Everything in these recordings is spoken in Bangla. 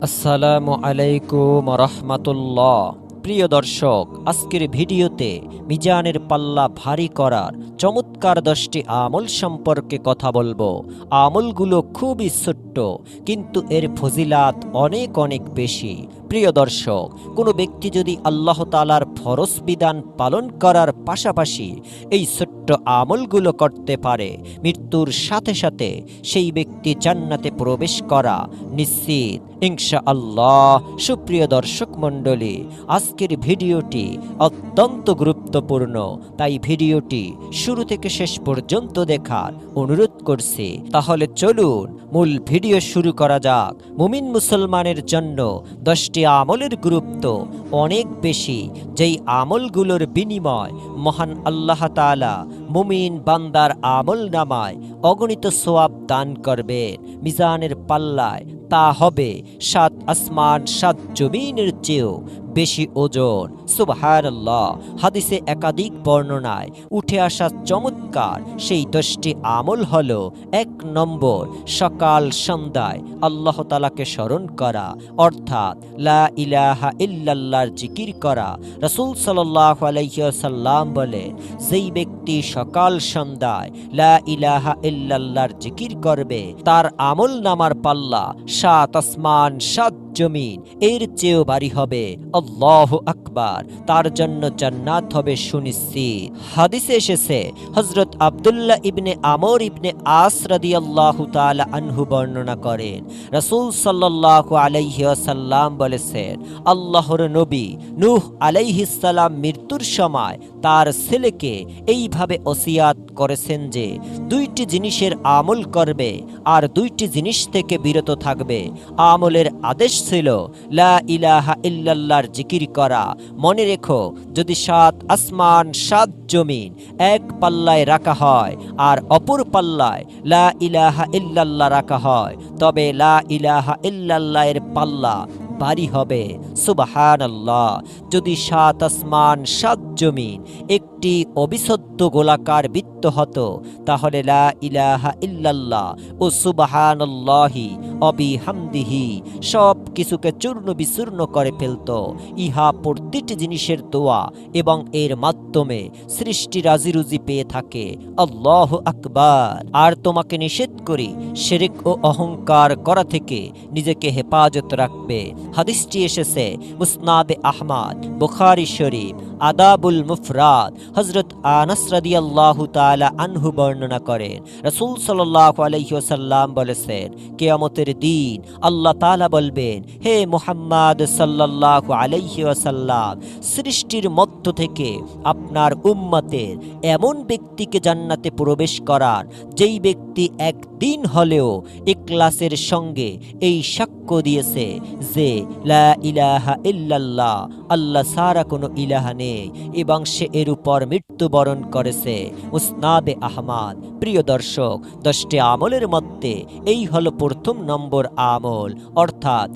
আসসালামু আলাইকুম রহমাতুল্লাহ। প্রিয় দর্শক, আজকের ভিডিওতে মিজানের পাল্লা ভারী করার চমৎকার দশটি আমল সম্পর্কে কথা বলব। আমলগুলো খুবই ছোট্ট, কিন্তু এর ফজিলাত অনেক অনেক বেশি। প্রিয় দর্শক, কোনো ব্যক্তি যদি আল্লাহ তালার ফরজ বিধান পালন করার পাশাপাশি এই ছোট্ট আমলগুলো করতে পারে, মৃত্যুর সাথে সাথে সেই ব্যক্তি জান্নাতে প্রবেশ করা নিশ্চিত। ইনশা আল্লাহ সুপ্রিয় দর্শক মণ্ডলী, আজকের ভিডিওটি অত্যন্ত গুরুত্বপূর্ণ। তাই ভিডিওটি শুরু থেকে শেষ পর্যন্ত দেখার অনুরোধ করছি। তাহলে চলুন মূল ভিডিও শুরু করা যাক। মুমিন মুসলমানের জন্য দশটি আমলের গুরুত্ব অনেক বেশি, যেই আমলগুলোর বিনিময় মহান আল্লাহ তাআলা মুমিন বান্দার আমল নামায় অগণিত সোয়াব দান করবেন। মিজানের পাল্লায় তা হবে। সাত আসমান, সাত জমিনের চেয়েও বেশি ওজন। সুবহানাল্লাহ। হাদিসে একাধিক বর্ণনায় উঠে আসা চমৎকার সেই দশটি আমল হলো এক নম্বর, সকাল সন্ধ্যায় আল্লাহ তালাকে স্মরণ করা, অর্থাৎ লা জিকির করা। রসুল সাল্লাহ আলাইসাল্লাম বলেন যেই ব্যক্তি সকাল সন্ধ্যায় লা ইলাহা ইল্লাল্লাহর জিকির করবে, তার আমল নামার পাল্লা সাত আসমান, সাত জমিন, এর চেয়েও বাড়ি হবে। আল্লাহ আকবার, তার জন্য জান্নাত হবে সুনিশ্চিত। হাদিসে এসেছে হজরত আবদুল্লাহ ইবনে আমর ইবনে আস রাহ আনহু বর্ণনা করেন। রসুল সাল্লাহ আলাইহি ওয়াসাল্লাম বলেছেন, আল্লাহর নবী নূহ আলাইহিসাল্লাম মৃত্যুর সময় তার ছেলেকে এইভাবে ওসিয়াত করেছেন যে, দুইটি জিনিসের আমল করবে আর দুইটি জিনিস থেকে বিরত থাকবে। আমলের আদেশ ছিল, লা ইলাহা ইল্লাল্লাহর জিকির করা। মনে রেখো, যদি সাত আসমান, সাত জমিন এক পাল্লায় রাখা হয় আর অপর পাল্লায় লা ইলাহা ইল্লাল্লাহ রাখা হয়, তবে লা ইলাহা ইল্লাল্লাহ এর পাল্লা বাড়ি হবে। সুবাহান আল্লাহ যদি সাত আসমান, সাত জমিন, একটি অবিশুদ্ধ গোলাকার বৃত্ত হতো, তাহলে লা ইলাহা ইল্লাল্লাহ ও সুবাহানল্লাহি অবিহামদিহি সব কিছুকে চূর্ণ বিচূর্ণ করে ফেলত। ইহা প্রতিটি জিনিসের দোয়া এবং এর মাধ্যমে সৃষ্টি রাজিরুজি পেয়ে থাকে। আল্লাহ আকবার। আর তোমাকে নিষেধ করি, শেরেক ও অহংকার করা থেকে নিজেকে হেফাজত রাখবে। হাদিসটি এসেছে, মুসনাদে আহমাদ, বুখারি শরীফ, আদাবুল মুফরাদ হজরত আনাস রাদিয়াল্লাহু তাআলা আনহু বর্ণনা করেন। রাসূল সাল্লাহ আলাইহি বলেছেন, কেয়ামতের দিন আল্লাহ তাআলা বলবেন, হে মুহাম্মদ সাল্লাল্লাহু আলাইহি ওয়াসাল্লাম, সৃষ্টির মধ্য থেকে আপনার উম্মতের এমন ব্যক্তিকে জান্নাতে প্রবেশ করার, যেই ব্যক্তি একদিন হলেও এক্লাসের সঙ্গে এই সাক্ষ্য দিয়েছে যে আল্লাহ সারা কোনো ইলাহা নেই, এবং সে এর উপর মৃত্যুবরণ করেছে। উসনাদে আহমাদ, প্রিয় দর্শক, দশটি আমলের মধ্যে এই হলো প্রথম নম্বর আমল, অর্থাৎ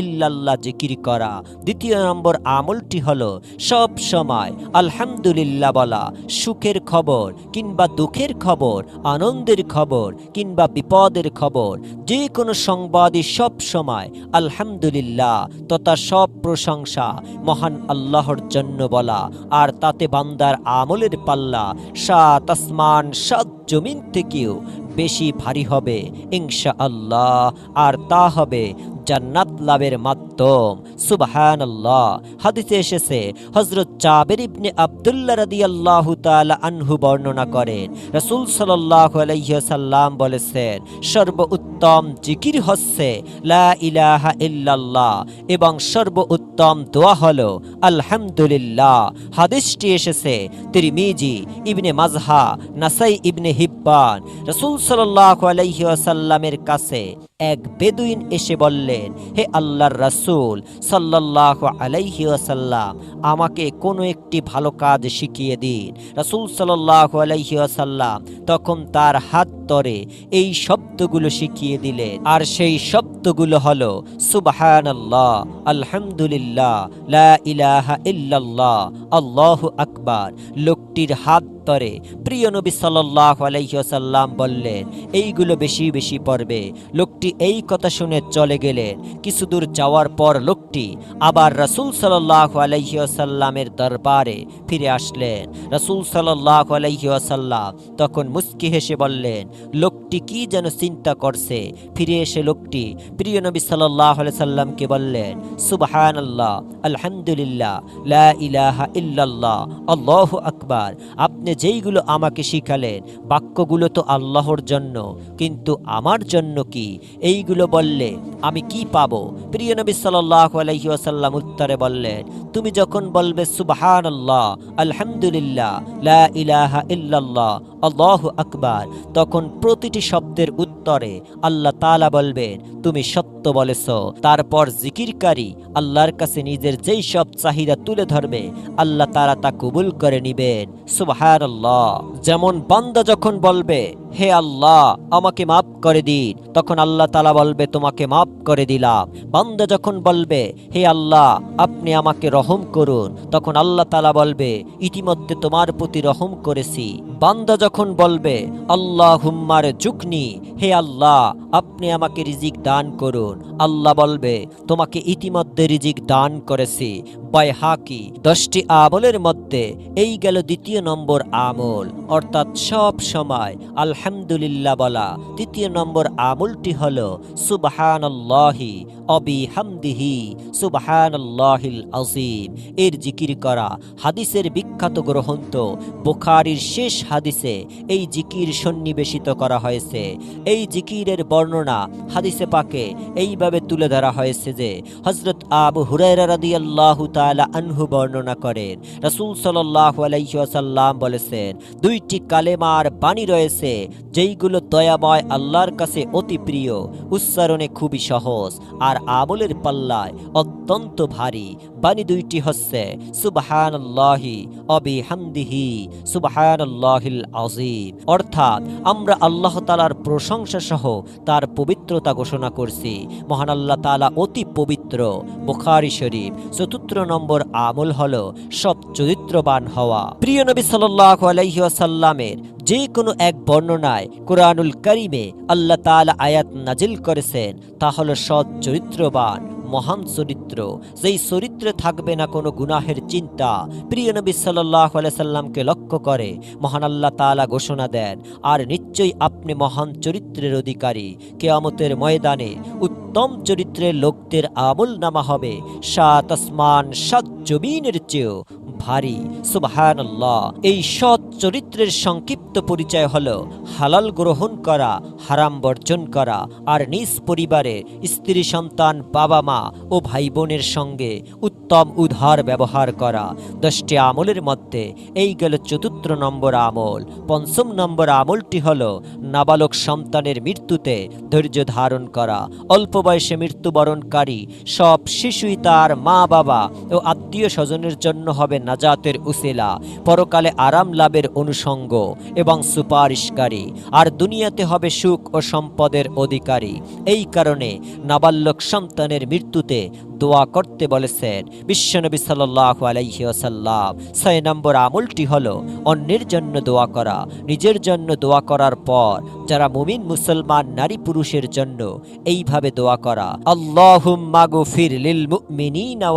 ইল্লাল্লাহ জিকির করা। দ্বিতীয় নম্বর আমলটি হলো সব সময় আলহামদুলিল্লাহ বলা, সুখের খবর কিংবা দুঃখের খবর, আনন্দের খবর কিংবা বিপদের খবর যে কোনো সংবাদই সব সময় আলহামদুলিল্লাহ তথা সব প্রশংসা মহান আল্লাহর জন্য বলা। আর তাতে বান্দার আমলের পাল্লা, সাত আসমান, সাত জমিন থেকেও বেশি ভারী হবে ইনশা আল্লাহ আর তা হবে জান্নাত লাভের মাধ্যম। সুবহান আল্লাহ হাদিসে এসেছে হজরত জাবের ইবনে আবদুল্লাহ রাদিয়াল্লাহু তাআলা আনহু বর্ণনা করেন, রাসূল সাল্লাল্লাহু আলাইহি সাল্লাম বলেছেন, সর্বোত্তম জিকির হচ্ছে এবং সর্বোত্তম দোয়া হল আলহামদুলিল্লাহ। হাদিসটি এসেছে, তিরমিজি, ইবনে মাজহা, নাসাই ইবনে হিব্বান। রসুল সাল্লাল্লাহু আলাইহি ওয়াসাল্লামের কাছে এক বেদুইন এসে বললেন হে আল্লাহর রাসূল, সাল্লাল্লাহু আলাইহি ওয়াসাল্লাম, আমাকে কোনো একটি ভালো কাজ শিখিয়ে দিন। রাসূল সাল্লাল্লাহু আলাইহি ওয়াসাল্লাম তখন তার হাত ধরে এই শব্দগুলো শিখিয়ে দিলেন। আর সেই শব্দগুলো হলো, সুবহানাল্লাহ, আলহামদুলিল্লাহ, লা ইলাহা আল্লাহু আকবার। লোকটির হাত ধরে প্রিয় নবী সাল্লাহ আলাইসাল্লাম বললেন, এইগুলো বেশি বেশি পড়বে। লোকটি এই কথা শুনে চলে গেলেন কিছু দূর যাওয়ার পর লোকটি আবার রাসূল সাল্লাহ আলাইসাল্লামের দরবারে ফিরে আসলেন। রাসূল সাল্লাহ আলাইসাল্লাম তখন মুস্কি হেসে বললেন, লোকটি কি যেন চিন্তা করছে? ফিরে এসে লোকটি প্রিয় নবী সাল্লাহ সাল্লামকে বললেন সুবহান আল্লাহ আলহামদুলিল্লাহ, লা ইলাহা ইল্লাল্লাহ, আল্লাহ আকবার, আপনি যেইগুলো আমাকে শিখালেন, বাক্যগুলো তো আল্লাহর জন্য, কিন্তু আমার জন্য কি? এইগুলো বললে, আমি কি পাবো? প্রিয় নবী সাল্লাহ আলহি আসাল্লাম উত্তরে বললেন, তুমি যখন বলবে সুবহান আল্লাহ আলহামদুলিল্লাহ, লা ইলাহা ইল্লাল্লাহ আল্লাহ আকবার, তখন প্রতিটি শব্দের উত্তরে আল্লাহ তালা বলবেন, তুমি সত্য বলেছ। তারপর জিকিরকারী আল্লাহর কাছে নিজের যেই সব চাহিদা তুলে ধরবে, আল্লাহ তারা তা কবুল করে নিবেন। সুবাহার আল্লাহ যেমন বান্দা যখন বলবে, হে আল্লাহ, আমাকে মাফ করে দিন, তখন আল্লাহ তালা বলবে, তোমাকে মাফ করে দিলাম। বান্দা যখন বলবে, হে আল্লাহ, আপনি আমাকে রহম করুন, তখন আল্লাহ তালা বলবে, ইতিমধ্যে তোমার প্রতি রহম করেছি। বান্দা যখন বলবে আল্লাহ হুম্মার জুকনি, হে আল্লাহ, আপনি আমাকে রিজিক দান করুন। আল্লাহ বলবে, তোমাকে ইতিমধ্যে রিজিক দান করেছি। বাই হাকি, দশটি আমলের মধ্যে এই গেল দ্বিতীয় নম্বর আমল। অর্থাৎ সব সময় আলহামদুলিল্লাহ বলা তৃতীয় নম্বর আমলটি হল, সুবাহানল্লাহি অবি সুবাহানল্লাহিল আজিম এর জিকির করা হাদিসের বিখ্যাত বুখারির শেষ হাদিসে এই জিকির সন্নিবেশিত করা হয়েছে। এই জিকিরের বর্ণনা হাদিসে পাকে এইভাবে তুলে ধরা হয়েছে যে হজরত আবু হুরায়রা রাদিয়াল্লাহু তাআলা আনহু বর্ণনা করেন, রাসূল সাল্লাল্লাহু আলাইহি ওয়াসাল্লাম বলেছেন, দুইটি কালেমার বাণী রয়েছে যেইগুলো দয়াময় আল্লাহর কাছে অতি প্রিয়, উচ্চারণে খুবই সহজ, আর আমলের পাল্লায় অত্যন্ত ভারী। বাণী দুইটি হচ্ছে, সুবহানাল্লাহি অবি হামদিহি সুবহানাল্লাহিল আজিম অর্থাৎ আমরা আল্লাহ তালার প্রশংসা সহ তার পবিত্রতা ঘোষণা করছি। মহান আল্লাহ তালা অতি পবিত্র। বুখারি শরীফ, চতুর্থ নম্বর আমল হল সব চরিত্রবান হওয়া। প্রিয় নবী সাল্লাহ আলাইসাল্লামের যে কোনো এক বর্ণনায় কোরআনুল করিমে আল্লাহ তালা আয়াত নাজিল করেছেন, তা হল সৎ চরিত্রবান, মহান চরিত্র। যেই চরিত্রে থাকবে না কোনো গুনাহের চিন্তা, প্রিয় নবী সাল্লাহ সাল্লামকে লক্ষ্য করে মহান আল্লাহ তালা ঘোষণা দেন, আর নিশ্চয়ই আপনি মহান চরিত্রের অধিকারী। কেয়ামতের ময়দানে উত্তম চরিত্রের লোকদের আমল নামা হবে সাত আসমান, সাত জমিনের চেয়েও ভারী সুবহান এই সৎ চরিত্রের সংক্ষিপ্ত পরিচয় হল হালাল গ্রহণ করা, হারাম বর্জন করা আর নিজ পরিবারে স্ত্রী, সন্তান বাবা মা ও ভাই বোনের সঙ্গে উত্তম উদ্ধার ব্যবহার করা। দশটি আমলের মধ্যে এই গেল চতুর্থ নম্বর আমল। পঞ্চম নম্বর আমলটি হল নাবালক সন্তানের মৃত্যুতে ধৈর্য ধারণ করা। অল্প বয়সে মৃত্যুবরণকারী সব শিশুই তার মা, বাবা ও আত্মীয় স্বজনের জন্য হবে নাজাতের উসিলা, পরকালে আরাম লাভের অনুষঙ্গ এবং সুপারিশকারী, আর দুনিয়াতে হবে সুখ ও সম্পদের অধিকারী। এই কারণে নাবালক সন্তানের মৃত্যুতে দোয়া করতে বলেছেন বিশ্বনবী সাল্লাহ আলাইহি আসাল্লাম ছয় নম্বর আমলটি হল, অন্যের জন্য দোয়া করা। নিজের জন্য দোয়া করার পর, যারা মুমিন, মুসলমান, নারী, পুরুষের জন্য এইভাবে দোয়া করা। গফির লিল মুমিনিনা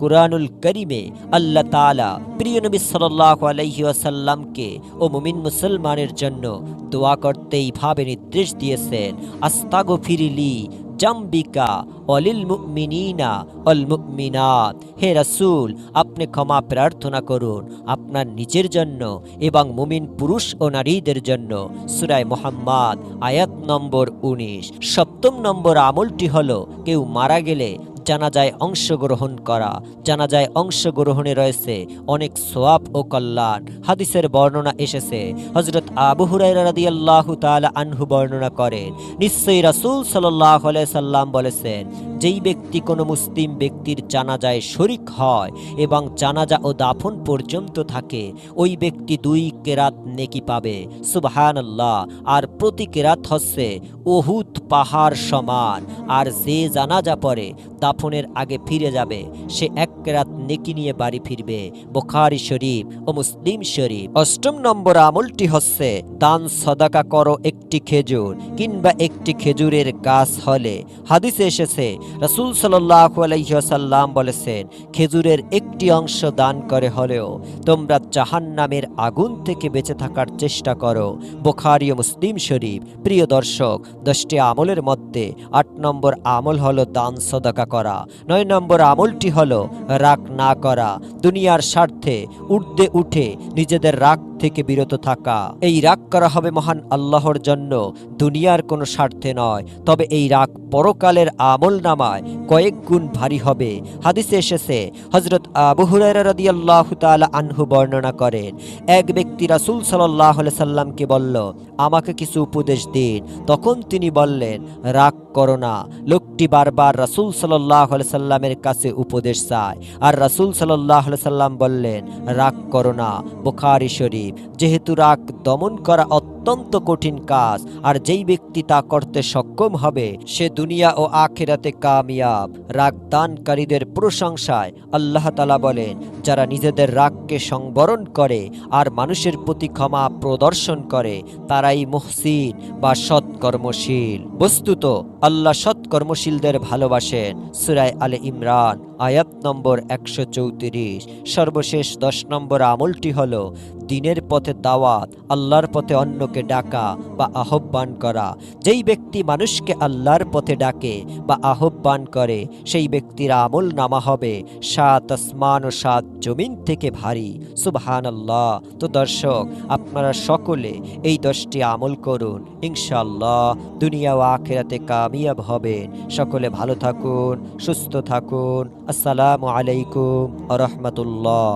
কুরআনুল কারীমে আল্লাহ তাআলা প্রিয় নবী সাল্লাল্লাহু আলাইহি ওয়াসাল্লামকে ও মুমিন, মুসলমানের জন্য দোয়া করতে এইভাবে নির্দেশ দিয়েছেন। আস্তাগফিরলি জাম্বিকা অলিল মুমিনিনা অল মুমিনাত। হে রাসূল, আপনি ক্ষমা প্রার্থনা করুন আপনার নিজের জন্য এবং মুমিন পুরুষ ও নারীদের জন্য। সুরায় মোহাম্মদ, আয়াত নম্বর উনিশ। সপ্তম নম্বর আমলটি হলো, কেউ মারা গেলে জানাজায় অংশগ্রহণ করা। জানাজায় অংশগ্রহণে রয়েছে অনেক সোয়াব ও কল্যাণ হাদিসের বর্ণনা এসেছে হজরত আবু রাদি রাদিয়াল্লাহু তাআলা আনহু বর্ণনা করেন, নিশ্চয়ই রাসুল সাল্লাহ সাল্লাম বলেছেন যেই ব্যক্তি কোনো মুসলিম ব্যক্তির জানাজায় শরিক হয় এবং জানাজা ও দাফন পর্যন্ত থাকে, ওই ব্যক্তি দুই কেরাত নেকি পাবে। সুবহানাল্লাহ। আর প্রতি কেরাত হচ্ছে ওহুদ পাহাড় সমান। আর যে জানাজা পরে দাফনের আগে ফিরে যাবে। সে এক কেরাত নেকি নিয়ে বাড়ি ফিরবে। বোখারি শরীফ ও মুসলিম শরীফ। অষ্টম নম্বর আমলটি হচ্ছে, দান সদাকা করো একটি খেজুর কিংবা একটি খেজুরের গাছ হলে। হাদিসে এসেছে রাসূল সাল্লাল্লাহু আলাইহি ওয়াসাল্লাম বলেছেন, খেজুরের একটি অংশ দান করে হলেও তোমরা জাহান্নামের আগুন থেকে বেঁচে থাকার চেষ্টা করো। বোখারি ও মুসলিম শরীফ, প্রিয় দর্শক, দশটি আমলের মধ্যে আট নম্বর আমল হলো দান সদাকা করা, নয় নম্বর আমলটি হলো রাগ না করা। দুনিয়ার স্বার্থে ঊর্ধ্বে উঠে নিজেদের রাগ থেকে বিরত থাকা। এই রাগ করা হবে মহান আল্লাহর জন্য। দুনিয়ার কোনো স্বার্থে নয়। তবে এই রাগ পরকালের আমল নামায় কয়েক গুণ ভারী হবে। হাদিসে এসেছে হজরত আবু হুরায়রা রাদিয়াল্লাহু তাআলা আনহু বর্ণনা করেন, এক ব্যক্তি রাসূল আলাইহি সাল্লামকে বলল, আমাকে কিছু উপদেশ দিন। তখন তিনি বললেন, রাগ করো না। লোকটি বারবার রাসূল আলাইহি সাল্লামের কাছে উপদেশ চায়। আর রাসূল আলাইহি সাল্লাম বললেন, রাগ করো না। বুখারী শরীফ। যেহেতু রাগ দমন করা অত্যন্ত কঠিন কাজ, আর যেই ব্যক্তি তা করতে সক্ষম হবে, সে দুনিয়া ও আখেরাতে কামিয়াব। রাগ দানকারীদের প্রশংসায় আল্লাহ তালা বলেন, যারা নিজেদের রাগকে সংবরণ করে আর মানুষের প্রতি ক্ষমা প্রদর্শন করে, তারাই মুহসিন বা সৎকর্মশীল। বস্তুত, আল্লাহ সৎকর্মশীলদের ভালোবাসেন। সুরায় আলে ইমরান, আয়াত নম্বর একশো চৌত্রিশ। সর্বশেষ দশ নম্বর আমলটি হল, দিনের পথে দাওয়াত, আল্লাহর পথে অন্যকে ডাকা বা আহ্বান করা। যেই ব্যক্তি মানুষকে আল্লাহর পথে ডাকে বা আহ্বান করে, সেই ব্যক্তির আমল নামা হবে সাত আসমান ও সাত জমিন থেকে ভারী। সুবহান আল্লাহ তো দর্শক, আপনারা সকলে এই দশটি আমল করুন। ইনশাল্লাহ দুনিয়া ও আখেরাতে কামিয়াব হবেন। সকলে ভালো থাকুন, সুস্থ থাকুন। আসসালামু আলাইকুম আ রহমতুল্লাহ।